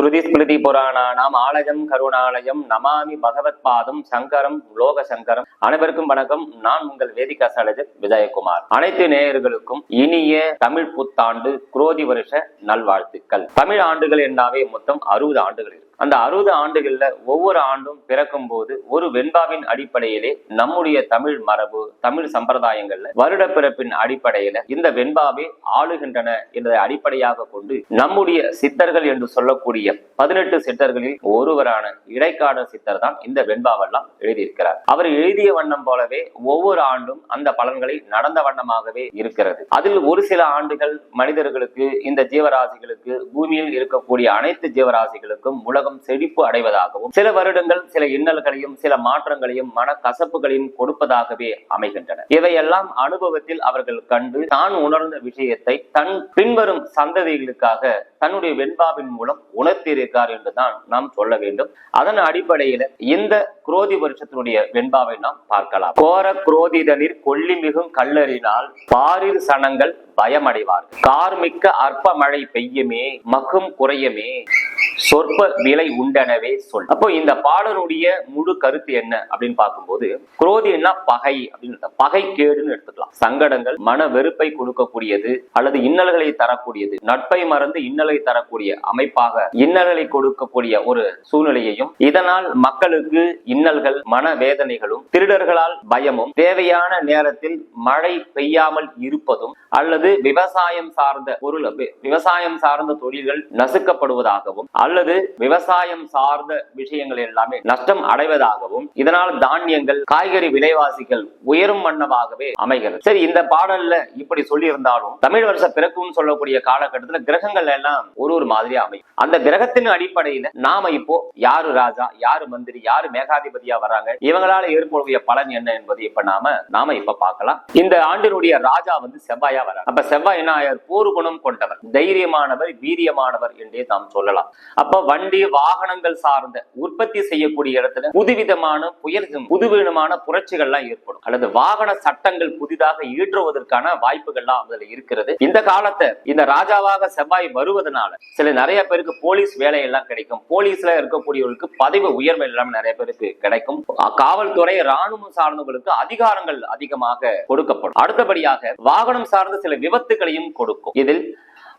ஸ்ருதி ஸ்மிருதி புராணானாம் ஆலயம் கருணாலயம் நமாமி பகவத் பாதம் சங்கரம் லோக சங்கரம். அனைவருக்கும் வணக்கம். நான் உங்கள் வேதிகா சலஜர் விஜயகுமார். அனைத்து நேயர்களுக்கும் இனிய தமிழ் புத்தாண்டு குரோதி வருஷ நல்வாழ்த்துக்கள். தமிழ் ஆண்டுகள் என்னாவே மொத்தம் அறுபது ஆண்டுகள் இருக்கு. அந்த அறுபது ஆண்டுகள்ல ஒவ்வொரு ஆண்டும் பிறக்கும் போது ஒரு வெண்பாவின் அடிப்படையிலே நம்முடைய தமிழ் மரபு தமிழ் சம்பிரதாயங்கள்ல வருட பிறப்பின் அடிப்படையில இந்த வெண்பாவே ஆளுகின்றன என்பதை அடிப்படையாக கொண்டு நம்முடைய சித்தர்கள் என்று சொல்லக்கூடிய பதினெட்டு சித்தர்களில் ஒருவரான இடைக்காட சித்தர் தான் இந்த வெண்பாவெல்லாம் எழுதியிருக்கிறார். அவர் எழுதிய வண்ணம் போலவே ஒவ்வொரு ஆண்டும் அந்த பலன்களை நடந்த வண்ணமாகவே இருக்கிறது. அதில் ஒரு சில ஆண்டுகள் மனிதர்களுக்கு இந்த ஜீவராசிகளுக்கு பூமியில் இருக்கக்கூடிய அனைத்து ஜீவராசிகளுக்கும் உலகம் செழிப்பு அடைவதாகவும் சில வருடங்கள் சில இன்னல்களையும் சில மாற்றங்களையும் மன கசப்புகளையும் கொடுப்பதாகவே அமைகின்றன. இவையெல்லாம் அனுபவத்தில் அவர்கள் கண்டு தான் உணர்ந்த விஷயத்தை தன் பின்வரும் சந்ததிகளுக்காக தன்னுடைய வெண்பாவின் மூலம் உணர்த்தியிருக்கார் என்றுதான் நாம் சொல்ல வேண்டும். அதன் அடிப்படையில இந்த குரோதி வருஷத்தினுடைய வெண்பாவை நாம் பார்க்கலாம். கோர குரோதிதனில் கொல்லி மிகும் கல்லறினால் பாரில் சனங்கள் பயமடைவார் கார்மிக்க அற்ப மழை பெய்யுமே மகும் குறையுமே. சொற்ப விலை உண்டனவே சொல். அப்போ இந்த பாடலுடைய முழு கருத்து என்ன அப்படின்னு பார்க்கும்போது குரோதின்னா பகை அப்படின்னு பகை கேடுன்னு எடுத்துக்கலாம். சங்கடங்கள் மன வெறுப்பை கொடுக்கக்கூடியது அல்லது இன்னல்களை தரக்கூடியது. நட்பை மறந்து இன்னலை தரக்கூடிய அமைப்பாக இன்னல்களை கொடுக்கக்கூடிய ஒரு சூழ்நிலையையும் இதனால் மக்களுக்கு இன்னல்கள் மன வேதனைகளும் திருடர்களால் பயமும் தேவையான நேரத்தில் மழை பெய்யாமல் இருப்பதும் அல்லது விவசாயம் சார்ந்த பொருள் விவசாயம் சார்ந்த தொழில்கள் நசுக்கப்படுவதாகவும் அல்லது அல்லது விவசாயம் சார்ந்த விஷயங்கள் எல்லாமே நஷ்டம் அடைவதாகவும் இதனால் தானியங்கள் காய்கறி விலைவாசிகள் உயரும் வண்ணமாகவே அமைகிறது. சரி இந்த பாடல்ல இப்படி சொல்லி இருந்தாலும் தமிழ் வருஷ பிறக்கும்னு சொல்லக்கூடிய காலகட்டத்தில் கிரகங்கள் எல்லாம் ஒரு ஒரு மாதிரியா அமையும். அந்த கிரகத்தின் அடிப்படையில நாம இப்போ யாரு ராஜா யாரு மந்திரி யாரு மேகாதிபதியா வராங்க இவங்களால ஏற்படக்கூடிய பலன் என்ன என்பது இப்ப நாம நாம இப்ப பார்க்கலாம். இந்த ஆண்டினுடைய ராஜா வந்து செவ்வாயா வரார் அப்ப செவ்வாய் என்ன ஆயார்? போர் குணம் கொண்டவர். தைரியமானவர் வீரியமானவர் என்றே நாம் சொல்லலாம். அப்ப வண்டி வாகனங்கள் சார்ந்த உற்பத்தி செய்யக்கூடிய இடத்துல புதுவிதமான புயல் புதுவிதமான புரட்சிகள்லாம் ஏற்படும். அல்லது வாகன சட்டங்கள் புதிதாக ஈற்றுவதற்கான வாய்ப்புகள்லாம் அதுல இருக்கிறது. இந்த காலத்தை இந்த ராஜாவாக செவ்வாய் வருவதனால சில நிறைய பேருக்கு போலீஸ் வேலை எல்லாம் கிடைக்கும். போலீஸ்ல இருக்கக்கூடியவர்களுக்கு பதவி உயர்வு எல்லாம் நிறைய பேருக்கு கிடைக்கும். காவல்துறை ராணுவம் சார்ந்தவர்களுக்கு அதிகாரங்கள் அதிகமாக கொடுக்கப்படும். அடுத்தபடியாக வாகனம் சார்ந்த சில விபத்துகளையும் கொடுக்கும். இதில்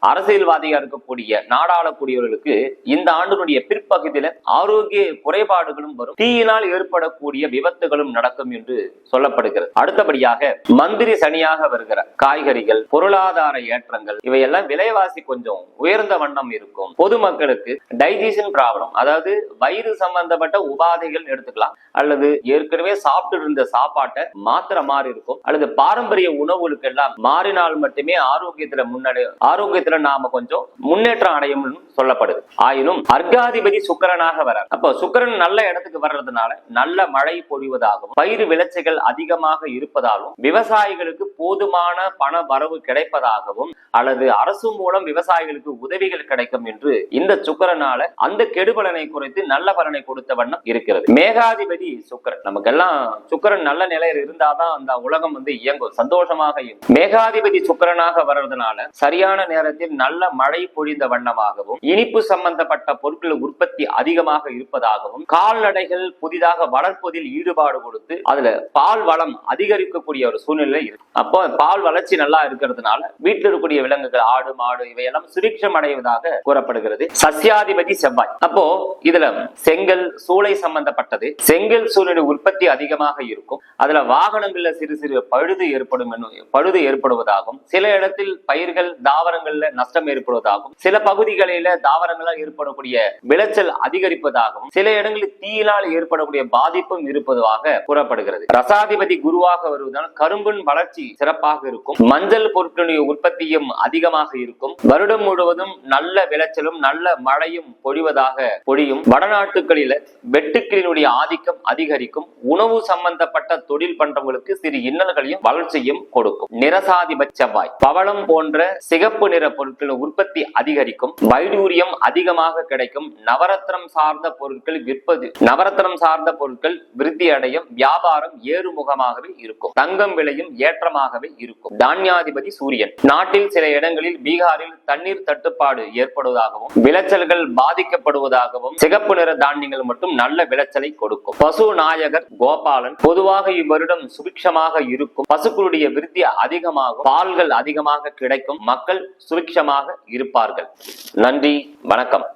அரசியல்வாதியா இருக்கக்கூடிய நாடாளக்கூடியவர்களுக்கு இந்த ஆண்டினுடைய பிற்பகுதியில ஆரோக்கிய குறைபாடுகளும் வரும். தீயினால் ஏற்படக்கூடிய விபத்துகளும் நடக்கும் என்று சொல்லப்படுகிறது. அடுத்தபடியாக மந்திரி சனியாக வருகிற காய்கறிகள் பொருளாதார ஏற்றங்கள் இவையெல்லாம் விலைவாசி கொஞ்சம் உயர்ந்த வண்ணம் இருக்கும். பொதுமக்களுக்கு டைஜஷன் ப்ராப்ளம் அதாவது வயிறு சம்பந்தப்பட்ட உபாதைகள் எடுத்துக்கலாம். அல்லது ஏற்கனவே சாப்பிட்டு இருந்த சாப்பாட்டை மாத்திர மாறி இருக்கும். அல்லது பாரம்பரிய உணவுகளுக்கு எல்லாம் மாறினால் மட்டுமே ஆரோக்கியத்துல முன்னடை ஆரோக்கியத்துல நாம கொஞ்சம் முன்னேற்றம் அடையும் சொல்லப்படுது. ஆயினும் அர்காதிபதி சுக்கிரனாக வர அப்ப சுக்கிரன் நல்ல இடத்துக்கு வர்றதுனால நல்ல மழை பொழிவதாகவும் பயிர் விளைச்சல்கள் அதிகமாக இருப்பதாலும் விவசாயிகளுக்கு போதுமான பண வரவு கிடைப்பதாகவும் அல்லது அரசு மூலம் விவசாயிகளுக்கு உதவிகள் கிடைக்கும் என்று இந்த சுக்கிரனால அந்த கெடுபலனை குறைத்து நல்ல பலனை கொடுத்த வண்ணம் இருக்கிறது. மேகாதிபதி சுக்கிரன். நமக்கெல்லாம் சுக்கிரன் நல்ல நிலையில் இருந்தாதான் அந்த உலகம் வந்து இயங்கும் சந்தோஷமாக மேகாதிபதி சுக்கிரனாக வர்றதுனால சரியான நேரத்தில் நல்ல மழை பொழிந்த வண்ணமாகவும் இனிப்பு சம்பந்தப்பட்ட பொருட்கள் உற்பத்தி அதிகமாக இருப்பதாகவும் கால்நடைகள் புதிதாக வளர்ப்பதில் ஈடுபாடு கொடுத்து அதுல பால் வளம் அதிகரிக்கக்கூடிய ஒரு சூழ்நிலை இருக்கு. அப்போ பால் வளர்ச்சி நல்லா இருக்கிறதுனால வீட்டில் இருக்கக்கூடிய விலங்குகள் ஆடு மாடு இவையெல்லாம் சுரீட்சம் அடைவதாக கூறப்படுகிறது. சஸ்யாதிபதி செவ்வாய். அப்போ இதுல செங்கல் சூளை சம்பந்தப்பட்டது. செங்கல் சூழலின் உற்பத்தி அதிகமாக இருக்கும். அதுல வாகனங்கள்ல சிறு சிறு பழுது ஏற்படும் பழுது ஏற்படுவதாகும். சில இடத்தில் பயிர்கள் தாவரங்கள்ல நஷ்டம் ஏற்படுவதாகவும் சில பகுதிகளில தாவரங்களால் ஏற்படக்கூடிய விளைச்சல் அதிகரிப்பதாகவும் சில இடங்களில் தீயினால் ஏற்படக்கூடிய பாதிப்பும் இருப்பதாக கூறப்படுகிறது. ரசாதிபதி குருவாக வருவதால் கரும்பின் வளர்ச்சி சிறப்பாக இருக்கும். மஞ்சள் பொருட்களுடைய உற்பத்தியும் அதிகமாக இருக்கும். வருடம் முழுவதும் நல்ல விளைச்சலும் நல்ல மழையும் பொழிவதாக பொழியும். வடநாட்டுகளில வெட்டுக்களினுடைய ஆதிக்கம் அதிகரிக்கும். உணவு சம்பந்தப்பட்ட தொழில் பண்றவங்களுக்கு சிறு இன்னல்களையும் வளர்ச்சியும் கொடுக்கும். நிரசாதிபட்ச செவ்வாய். பவளம் போன்ற சிகப்பு நிற பொருட்களின் உற்பத்தி அதிகரிக்கும் வைடூரியம் அதிகமாக கிடைக்கும் நவரத்னம் சார்ந்த பொருட்கள் விற்பது நவரத்னம் சார்ந்த பொருட்கள் விருத்தி அடையும் வியாபாரம் ஏறுமுகமாகவே இருக்கும் தங்கம் விலையும் ஏற்றமாகவே இருக்கும். தானியாதிபதி சூரியன் நாட்டில் சில இடங்களில் பீகாரில் தண்ணீர் தட்டுப்பாடு ஏற்படுவதாகவும் விளைச்சல்கள் பாதிக்கப்படுவதாகவும் சிகப்பு நிற தானியங்கள் மட்டும் நல்ல விளைச்சலை கொடுக்கும். பசு நாயகர் கோபாலன் பொதுவாக இவ்வருடம் சுபிக்ஷமாக இருக்கும். பசுக்களுடைய விருத்தி அதிகமாகும். பால்கள் அதிகமாக கிடைக்கும். மக்கள் சுபிக்ஷமாக இருப்பார்கள். நன்றி வணக்கம்.